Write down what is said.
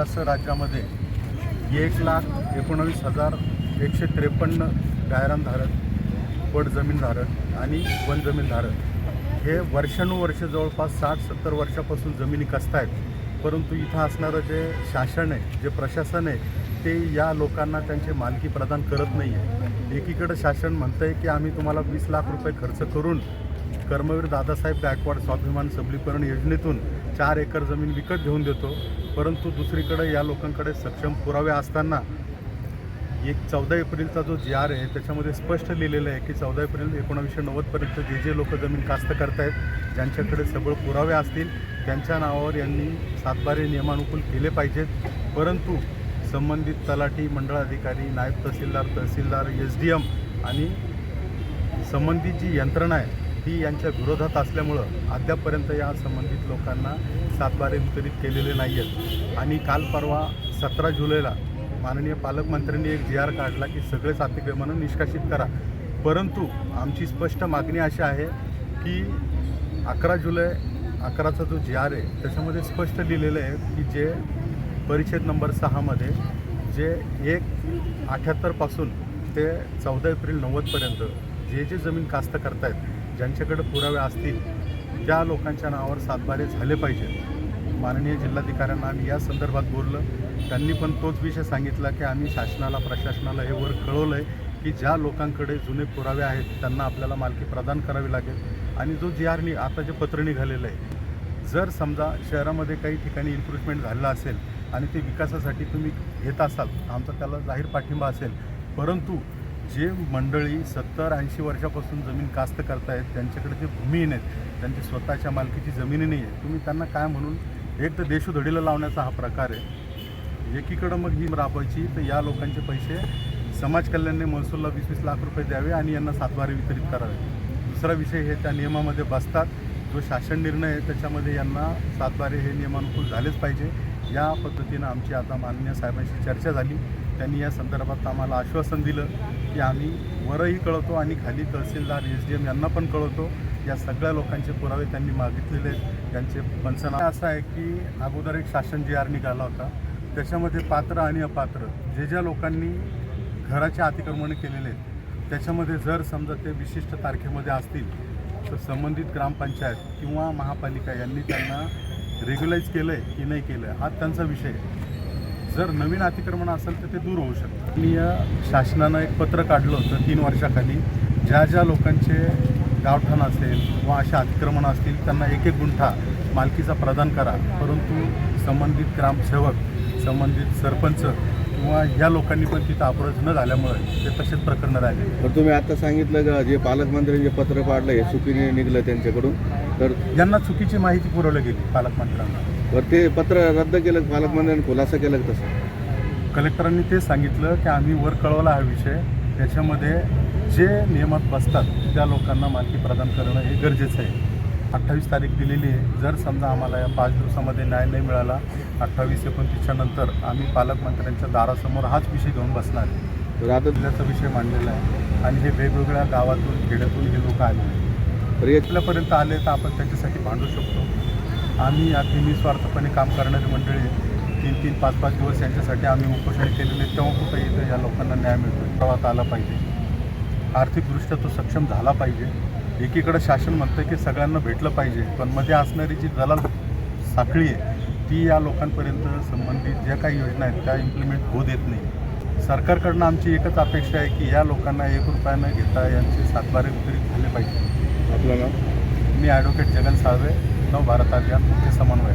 महाराष्ट्र राज्यामध्ये एक लाख एकोणावीस हजार एकशे त्रेपन्न गायरानधारक पट जमीनधारक आणि वन जमीनधारक हे वर्षानुवर्ष जवळपास साठ सत्तर वर्षापासून जमिनी कसत आहेत परंतु इथं असणारं जे शासन आहे जे प्रशासन आहे ते या लोकांना त्यांचे मालकी प्रदान करत नाही आहे एकीकडं शासन म्हणतं आहे की आम्ही तुम्हाला वीस लाख रुपये खर्च करून कर्मवीर दादासाहेब गायकवाड स्वाभिमान सबलीकरण योजनेतून चार एकर जमीन विकत घेऊन देतो. परंतु दुसरीकडे या लोकांकडे सक्षम पुरावे असताना एक चौदा एप्रिलचा जो जी आर आहे त्याच्यामध्ये स्पष्ट लिहिलेलं आहे की चौदा एप्रिल एकोणावीसशे नव्वदपर्यंत जे जे लोक जमीन कास्त करतायत ज्यांच्याकडे सबळ पुरावे असतील त्यांच्या नावावर यांनी सातबारे नियमानुकूल केले पाहिजेत. परंतु संबंधित तलाठी मंडळाधिकारी नायब तहसीलदार तहसीलदार एस डी एम आणि संबंधित जी यंत्रणा आहे ती यांच्या विरोधात असल्यामुळं अद्यापपर्यंत या संबंधित लोकांना सातबारे वितरित केलेले नाही आहेत आणि काल परवा सतरा जुलैला माननीय पालकमंत्र्यांनी एक जी आर काढला की सगळेच अतिक्रमणं निष्कासित करा. परंतु आमची स्पष्ट मागणी अशी आहे की अकरा जुलै अकराचा जो जी आर आहे त्याच्यामध्ये स्पष्ट लिहिलेलं आहे की जे परिच्छेद नंबर सहामध्ये जे एक अठ्ठ्याहत्तरपासून ते चौदा एप्रिल नव्वदपर्यंत जे जे जमीन कास्त करतायत ज्यांच्याकडे पुरावे असतील त्या लोकांच्या नावावर सातबारे झाले पाहिजे. माननीय जिल्हाधिकाऱ्यांना आम्ही या संदर्भात बोललं. त्यांनी पण तोच विषय सांगितला की आम्ही शासनाला प्रशासनाला हे वर कळवलं आहे की ज्या लोकांकडे जुने पुरावे आहेत त्यांना आपल्याला मालकी प्रदान करावी लागेल. आणि जो जी आरनी आता जे पत्र निघालेलं आहे जर समजा शहरामध्ये काही ठिकाणी इम्प्रूव्हमेंट झालेलं असेल आणि ते विकासासाठी तुम्ही घेत असाल आमचा त्याला जाहीर पाठिंबा असेल परंतु जे मंडळी सत्तर ऐंशी वर्षापासून जमीन कास्त करतायत त्यांच्याकडे जे भूमिहीन आहेत त्यांची स्वतःच्या मालकीची जमिनी नाही आहे तुम्ही त्यांना काय म्हणून? एक तर देशोधडीला लावण्याचा हा प्रकार आहे. एकीकडं मग ही राबवायची तर या लोकांचे पैसे समाज कल्याणने महसूलला वीस वीस लाख रुपये द्यावे आणि यांना सातवारे वितरित करावे. दुसरा विषय हे त्या नियमामध्ये बसतात. जो शासन निर्णय आहे त्याच्यामध्ये यांना सातवारे हे नियमानुकूल झालेच पाहिजे. या पद्धतीनं आमची आता माननीय साहेबांशी चर्चा झाली. त्यांनी या संदर्भात आम्हाला आश्वासन दिलं की आम्ही वरही कळवतो आणि खाली तहसीलदार एस डी एम यांना पण कळवतो. या सगळ्या लोकांचे पुरावे त्यांनी मागितलेले आहेत. त्यांचे पंचना असं आहे की अगोदर एक शासन जी आर निघाला होता. त्याच्यामध्ये पात्र आणि अपात्र जे ज्या लोकांनी घराचे अतिक्रमण केलेले आहेत त्याच्यामध्ये जर समजा ते विशिष्ट तारखेमध्ये असतील तर संबंधित ग्रामपंचायत किंवा महापालिका यांनी त्यांना रेग्युलाइज केलं आहे की नाही केलं आहे हा त्यांचा विषय आहे. जर नवीन अतिक्रमण असेल तर ते दूर होऊ शकतं. मी या शासनानं एक पत्र काढलं होतं तीन वर्षाखाली. ज्या ज्या लोकांचे गावठाण असेल किंवा अशा अतिक्रमणं असतील त्यांना एक एक गुंठा मालकीचा प्रदान करा. परंतु संबंधित ग्रामसेवक संबंधित सरपंच किंवा ह्या लोकांनी पण तिथं अप्रोच न झाल्यामुळे ते तसेच प्रकरण राहिले. तर तुम्ही आता सांगितलं का जे पालकमंत्र्यांनी जे पत्र काढलं हे चुकीने निघलं त्यांच्याकडून? तर यांना चुकीची माहिती पुरवली गेली पालकमंत्र्यांना तर ते पत्र रद्द केलं पालकमंत्र्यांनी खुलासा केला का तसं? कलेक्टरांनी ते सांगितलं की आम्ही वर कळवला हा विषय. त्याच्यामध्ये जे नियमात बसतात त्या लोकांना मालकी प्रदान करणं हे गरजेचं आहे. अठ्ठावीस तारीख दिलेली आहे. जर समजा आम्हाला या पाच दिवसामध्ये न्याय नाही मिळाला अठ्ठावीस एकोणतीसच्या नंतर आम्ही पालकमंत्र्यांच्या दारासमोर हाच विषय घेऊन बसणार आहे. तर आता जिल्ह्याचा विषय मांडलेला आहे. आणि हे वेगवेगळ्या गावातून खेड्यातून हे लोक आले आहेत तर आले तर आपण त्यांच्यासाठी भांडू शकतो. आम्ही अगदी निस्वार्थपणे काम करणारी मंडळी तीन तीन पाच पाच दिवस यांच्यासाठी आम्ही उपोषण केलेले तेव्हा कुठं इथं या लोकांना न्याय मिळतो प्रवाहात आला पाहिजे. आर्थिकदृष्ट्या तो सक्षम झाला पाहिजे. एकीकडं शासन म्हणतं की सगळ्यांना भेटलं पाहिजे पण मध्ये असणारी जी दलाल साखळी आहे ती या लोकांपर्यंत संबंधित ज्या काही योजना आहेत त्या इम्प्लिमेंट होऊ देत नाही. सरकारकडनं आमची एकच अपेक्षा आहे की या लोकांना एक रुपया न घेता यांचे सातबारे वितरित झाले पाहिजे. आपलं नाव? मी ॲडव्होकेट जगन साळवे नव भारत अभियान मुख्य समन्वय